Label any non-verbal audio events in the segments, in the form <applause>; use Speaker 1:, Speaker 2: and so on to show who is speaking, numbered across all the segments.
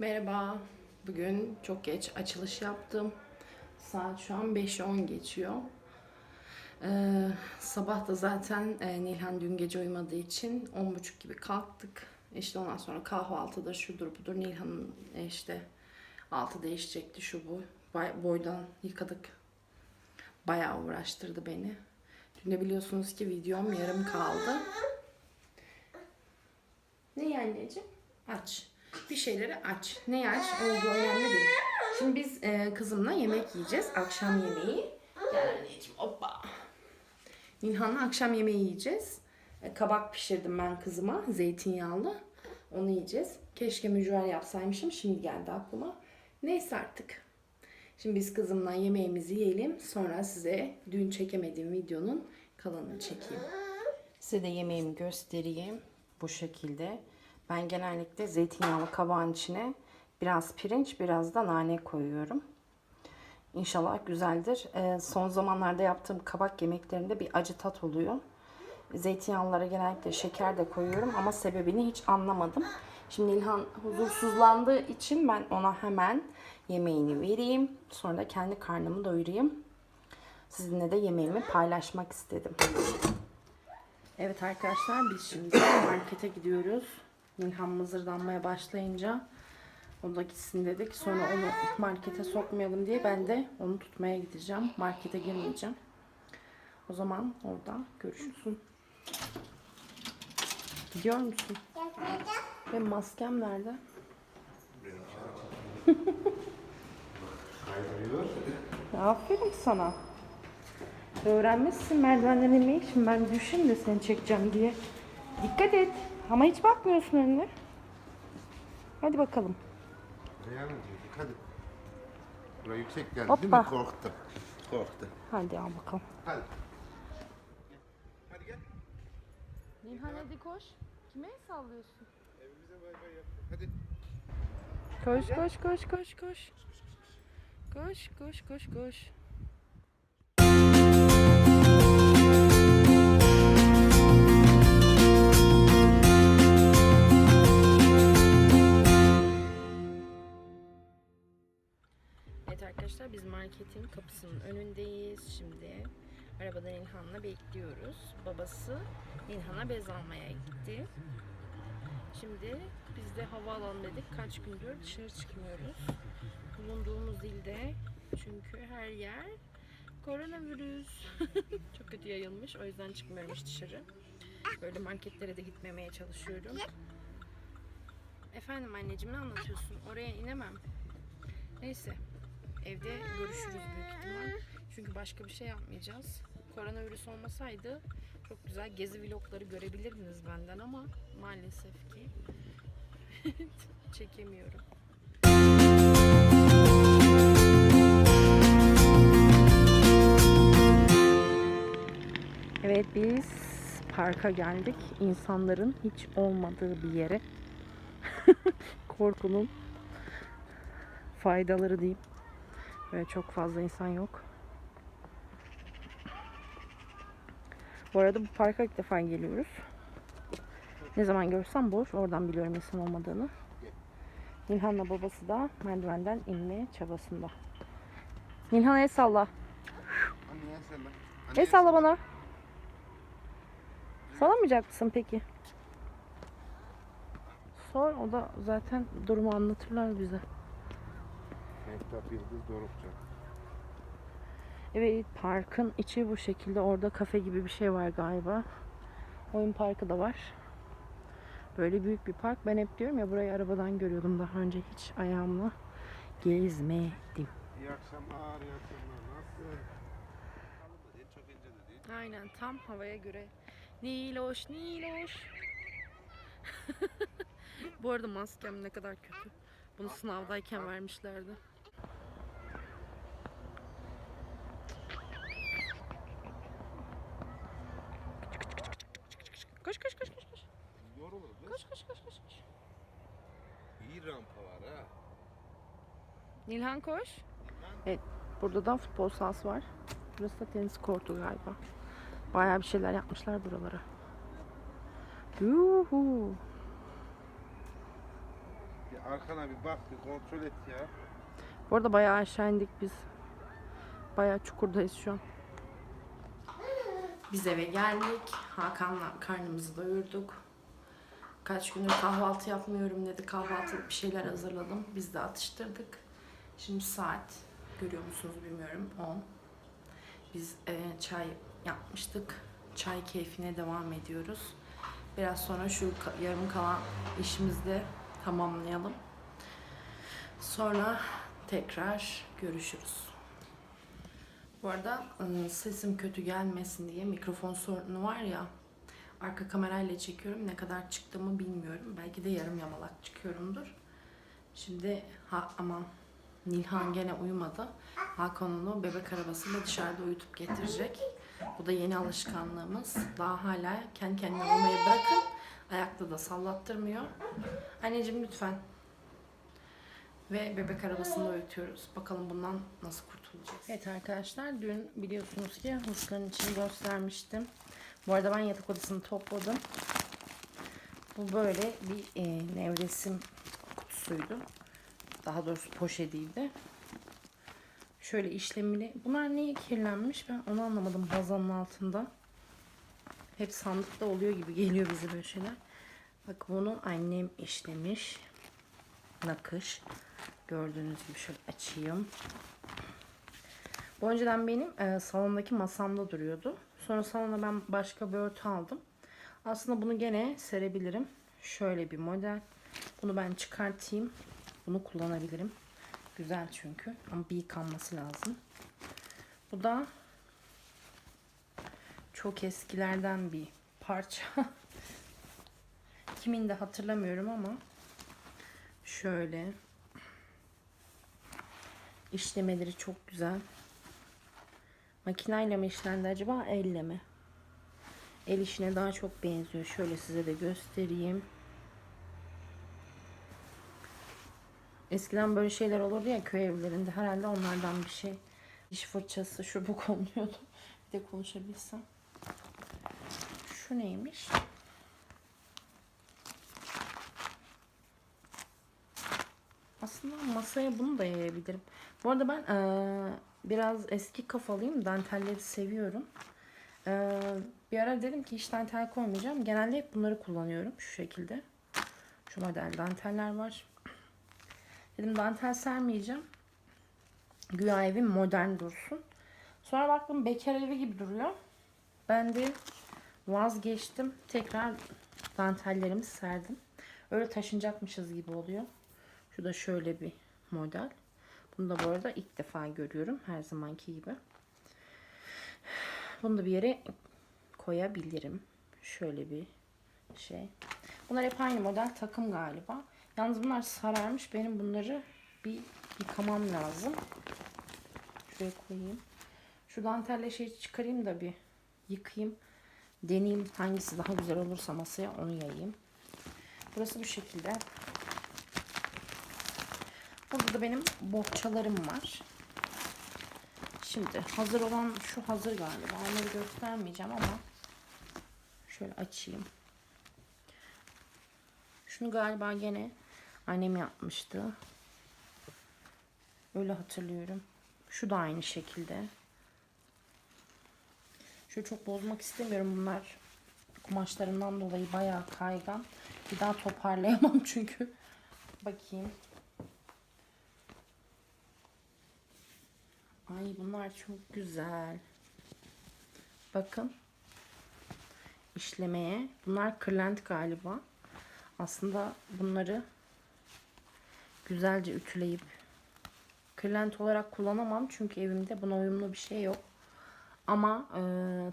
Speaker 1: Merhaba. Bugün çok geç açılış yaptım. Saat şu an 5'e 10 geçiyor. Ee, sabah da zaten e, Nilhan dün gece uyumadığı için 10.30 gibi kalktık. İşte ondan sonra kahvaltıda şudur budur Nilhan'ın e, işte altı değişecekti şu bu. Boydan yıkadık. Bayağı uğraştırdı beni. Dün de biliyorsunuz ki videom yarım kaldı. Ne anneciğim? Aç. Bir şeyleri aç. Ne aç olduğu önemli değil. Şimdi biz e, kızımla yemek yiyeceğiz. Akşam yemeği. Gel anneciğim hoppa. Nilhan'la akşam yemeği yiyeceğiz. E, kabak pişirdim ben kızıma. Zeytinyağlı. Onu yiyeceğiz. Keşke mücver yapsaymışım. Şimdi geldi aklıma. Neyse artık. Şimdi biz kızımla yemeğimizi yiyelim. Sonra size dün çekemediğim videonun kalanını çekeyim. Size de yemeğimi göstereyim. Bu şekilde. Ben genellikle zeytinyağlı kabağın içine biraz pirinç, biraz da nane koyuyorum. İnşallah güzeldir. Ee, son zamanlarda yaptığım kabak yemeklerinde bir acı tat oluyor. Zeytinyağlılara genellikle şeker de koyuyorum ama sebebini hiç anlamadım. Şimdi İlhan huzursuzlandığı için ben ona hemen yemeğini vereyim. Sonra da kendi karnımı doyurayım. Sizinle de yemeğimi paylaşmak istedim. Evet arkadaşlar biz şimdi markete gidiyoruz. Nilhan mızırdanmaya başlayınca o da gitsin dedik. Sonra onu markete sokmayalım diye ben de onu tutmaya gideceğim. Markete girmeyeceğim. O zaman orada görüşürüz. Gidiyor musun? Benim maskem nerede?
Speaker 2: Kaydırıyor. <laughs>
Speaker 1: Aferin sana. Öğrenmişsin merdivenlerden inmeyi. Şimdi ben düşeyim de seni çekeceğim diye. Dikkat et. Ama hiç bakmıyorsun önüne. Hadi bakalım.
Speaker 2: Dikkat et. Buraya yüksek geldi değil
Speaker 1: Hoppa.
Speaker 2: mi? Korktu. Korktu.
Speaker 1: Hadi al bakalım.
Speaker 2: Hadi. Hadi gel.
Speaker 1: Nilhan hadi koş. Kime sallıyorsun?
Speaker 2: Evimize bay bay yap. Hadi.
Speaker 1: Koş koş koş koş koş. Koş koş koş koş. Önündeyiz. Şimdi arabadan İlhan'la bekliyoruz. Babası İlhan'a bez almaya gitti. Şimdi biz de havaalanı dedik. Kaç gündür dışarı çıkmıyoruz. Bulunduğumuz ilde çünkü her yer koronavirüs. <laughs> Çok kötü yayılmış. O yüzden çıkmıyorum dışarı. Böyle marketlere de gitmemeye çalışıyorum. Efendim anneciğim ne anlatıyorsun? Oraya inemem. Neyse. Evde görüşürüz büyük ihtimal. Çünkü başka bir şey yapmayacağız. Koronavirüs olmasaydı çok güzel gezi vlogları görebilirdiniz benden ama maalesef ki <laughs> çekemiyorum. Evet biz parka geldik. İnsanların hiç olmadığı bir yere. <laughs> Korkunun faydaları diyeyim. Böyle çok fazla insan yok. Bu arada bu parka ilk defa geliyoruz. Ne zaman görsem boş. Oradan biliyorum insan olmadığını. Nilhan'la babası da merdivenden inmeye çabasında. Nilhan el salla.
Speaker 2: Anne el salla. Anne
Speaker 1: El salla bana. Sallamayacak mısın peki? Sor. O da zaten durumu anlatırlar bize.
Speaker 2: Mehtap Yıldız Dorukça.
Speaker 1: Evet parkın içi bu şekilde. Orada kafe gibi bir şey var galiba. Oyun parkı da var. Böyle büyük bir park. Ben hep diyorum ya burayı arabadan görüyordum daha önce hiç ayağımla gezmedim.
Speaker 2: İyi akşamlar, iyi akşamlar. Nasılsın? Kalın da değil, çok ince de değil.
Speaker 1: Aynen tam havaya göre. Niloş, Niloş. <laughs> Bu arada maskem ne kadar kötü. Bunu sınavdayken vermişlerdi. Koş koş koş koş koş.
Speaker 2: Yorulur kız.
Speaker 1: Koş koş koş koş. koş.
Speaker 2: İyi rampa var ha.
Speaker 1: Nilhan koş. Evet, burada da futbol sahası var. Burası da tenis kortu galiba. Bayağı bir şeyler yapmışlar buralara. Yuhu.
Speaker 2: Bir Arkana bir bak bir kontrol et ya.
Speaker 1: Bu arada bayağı aşağı indik biz. Bayağı çukurdayız şu an. Biz eve geldik. Hakan'la karnımızı doyurduk. Kaç gündür kahvaltı yapmıyorum dedi. Kahvaltılık bir şeyler hazırladım. Biz de atıştırdık. Şimdi saat görüyor musunuz bilmiyorum 10. Biz e, çay yapmıştık. Çay keyfine devam ediyoruz. Biraz sonra şu yarım kalan işimizi de tamamlayalım. Sonra tekrar görüşürüz. Bu arada ıı, sesim kötü gelmesin diye mikrofon sorunu var ya arka kamerayla çekiyorum. Ne kadar çıktığımı bilmiyorum. Belki de yarım yamalak çıkıyorumdur. Şimdi ha aman Nilhan gene uyumadı. Hakan onu bebek arabasıyla dışarıda uyutup getirecek. Bu da yeni alışkanlığımız. Daha hala kendi kendine uyumayı bırakın. Ayakta da sallattırmıyor. Anneciğim lütfen ve bebek arabasında uyutuyoruz. Bakalım bundan nasıl kurtulacağız. Evet arkadaşlar dün biliyorsunuz ki hırsların içini göstermiştim. Bu arada ben yatak odasını topladım. Bu böyle bir e, nevresim kutusuydu. Daha doğrusu poşetiydi. Şöyle işlemeli. Bunlar niye kirlenmiş ben onu anlamadım bazanın altında. Hep sandıkta oluyor gibi geliyor bize böyle şeyler. Bak bunu annem işlemiş. Nakış. Gördüğünüz gibi şöyle açayım. Bu önceden benim e, salondaki masamda duruyordu. Sonra salona ben başka bir örtü aldım. Aslında bunu gene serebilirim. Şöyle bir model. Bunu ben çıkartayım. Bunu kullanabilirim. Güzel çünkü. Ama bir yıkanması lazım. Bu da çok eskilerden bir parça. <laughs> Kimin de hatırlamıyorum ama şöyle işlemeleri çok güzel. Makineyle mi işlendi acaba elle mi? El işine daha çok benziyor. Şöyle size de göstereyim. Eskiden böyle şeyler olurdu ya köy evlerinde. Herhalde onlardan bir şey. Diş fırçası şu bu konuluyordu. Bir de konuşabilsem. Şu neymiş? Aslında masaya bunu da yayabilirim. Bu arada ben eee, biraz eski kafalıyım. Dantelleri seviyorum. Eee, bir ara dedim ki hiç dantel koymayacağım. Genelde hep bunları kullanıyorum. Şu şekilde. Şu model danteller var. Dedim dantel sermeyeceğim. Güya evim modern dursun. Sonra baktım bekar evi gibi duruyor. Ben de vazgeçtim. Tekrar dantellerimi serdim. Öyle taşınacakmışız gibi oluyor. Şu da şöyle bir model. Bunu da bu arada ilk defa görüyorum. Her zamanki gibi. Bunu da bir yere koyabilirim. Şöyle bir şey. Bunlar hep aynı model takım galiba. Yalnız bunlar sararmış. Benim bunları bir yıkamam lazım. Şuraya koyayım. Şu dantelle şey çıkarayım da bir yıkayayım. Deneyeyim hangisi daha güzel olursa masaya onu yayayım. Burası bu şekilde. Burada da benim bohçalarım var. Şimdi hazır olan şu hazır galiba. Onları göstermeyeceğim ama şöyle açayım. Şunu galiba gene annem yapmıştı. Öyle hatırlıyorum. Şu da aynı şekilde. Şöyle çok bozmak istemiyorum bunlar. Kumaşlarından dolayı bayağı kaygan. Bir daha toparlayamam <laughs> çünkü. Bakayım. Ay bunlar çok güzel. Bakın. işlemeye. Bunlar kırlent galiba. Aslında bunları güzelce ütüleyip kırlent olarak kullanamam. Çünkü evimde buna uyumlu bir şey yok. Ama e,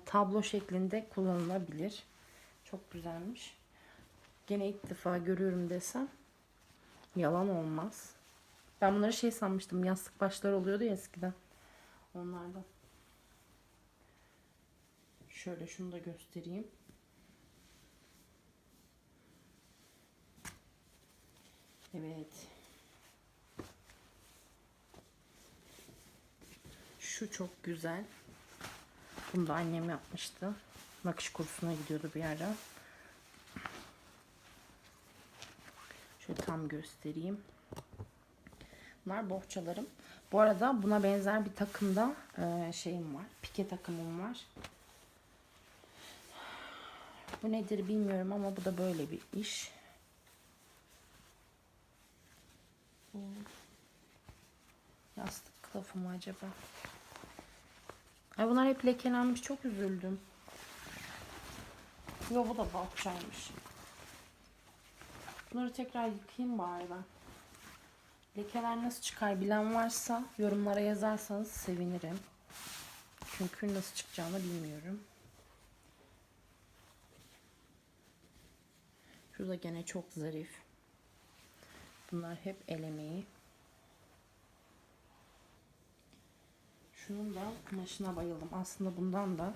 Speaker 1: tablo şeklinde kullanılabilir. Çok güzelmiş. Gene ilk defa görüyorum desem yalan olmaz. Ben bunları şey sanmıştım. Yastık başları oluyordu ya eskiden. Onlardan. Şöyle şunu da göstereyim. Evet. Şu çok güzel. Bunu da annem yapmıştı. Nakış kursuna gidiyordu bir ara. Şöyle tam göstereyim. Bunlar bohçalarım. Bu arada buna benzer bir takımda e, şeyim var. Pike takımım var. Bu nedir bilmiyorum ama bu da böyle bir iş. Bu Yastık kılıfı mı acaba? Ay bunlar hep lekelenmiş. Çok üzüldüm. Yo bu da bohçaymış. Bunları tekrar yıkayayım bari ben. Lekeler nasıl çıkar bilen varsa yorumlara yazarsanız sevinirim. Çünkü nasıl çıkacağını bilmiyorum. Şurada gene çok zarif. Bunlar hep el emeği. Şunun da kumaşına bayıldım. Aslında bundan da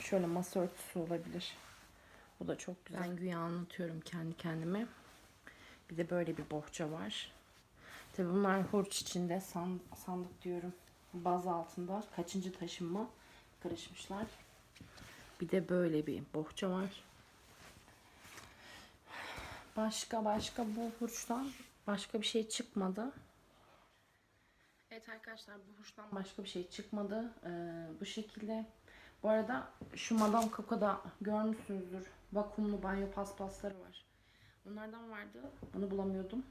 Speaker 1: şöyle masa örtüsü olabilir. Bu da çok güzel. Ben güya anlatıyorum kendi kendime. Bir de böyle bir bohça var. Tabi bunlar hurç içinde san- sandık diyorum. Baz altında kaçıncı taşınma karışmışlar. Bir de böyle bir bohça var. Başka başka bu hurçtan başka bir şey çıkmadı. Evet arkadaşlar bu hurçtan başka bir şey çıkmadı. Ee, bu şekilde. Bu arada şu Madame Coco'da görmüşsünüzdür. Vakumlu banyo paspasları var. Onlardan vardı. Bunu bulamıyordum.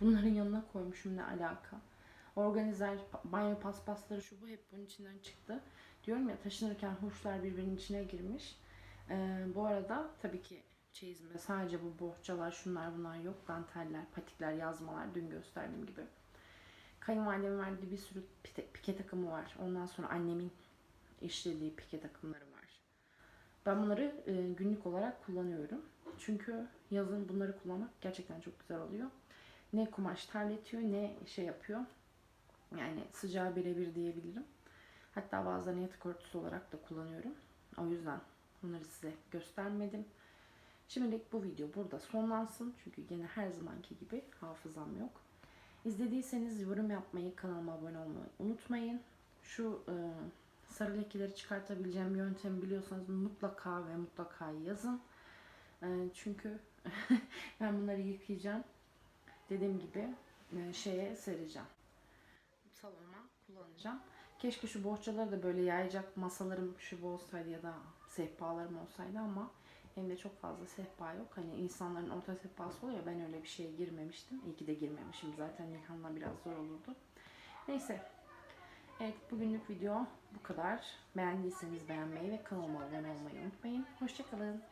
Speaker 1: Bunların yanına koymuşum ne alaka. Organizer banyo paspasları şu bu hep bunun içinden çıktı. Diyorum ya taşınırken hurçlar birbirinin içine girmiş. Ee, bu arada tabii ki çeyizimde sadece bu bohçalar şunlar bunlar yok. Danteller, patikler, yazmalar dün gösterdiğim gibi. Kayınvalidemin verdiği bir sürü pite, pike takımı var. Ondan sonra annemin işlediği pike takımları var. Ben bunları e, günlük olarak kullanıyorum. Çünkü yazın bunları kullanmak gerçekten çok güzel oluyor. Ne kumaş terletiyor ne şey yapıyor. Yani sıcağı birebir diyebilirim. Hatta bazen yatak örtüsü olarak da kullanıyorum. O yüzden bunları size göstermedim. Şimdilik bu video burada sonlansın. Çünkü yine her zamanki gibi hafızam yok. İzlediyseniz yorum yapmayı, kanalıma abone olmayı unutmayın. Şu e, sarı lekeleri çıkartabileceğim yöntemi biliyorsanız mutlaka ve mutlaka yazın. E, çünkü <laughs> ben bunları yıkayacağım. Dediğim gibi e, şeye sereceğim. Salonuma kullanacağım. Keşke şu bohçaları da böyle yayacak masalarım şu olsaydı ya da sehpalarım olsaydı ama Elimde çok fazla sehpa yok. Hani insanların orta sehpası oluyor. Ben öyle bir şeye girmemiştim. İyi ki de girmemişim. Zaten Nihan'la biraz zor olurdu. Neyse. Evet bugünlük video bu kadar. Beğendiyseniz beğenmeyi ve kanalıma abone olmayı unutmayın. Hoşçakalın.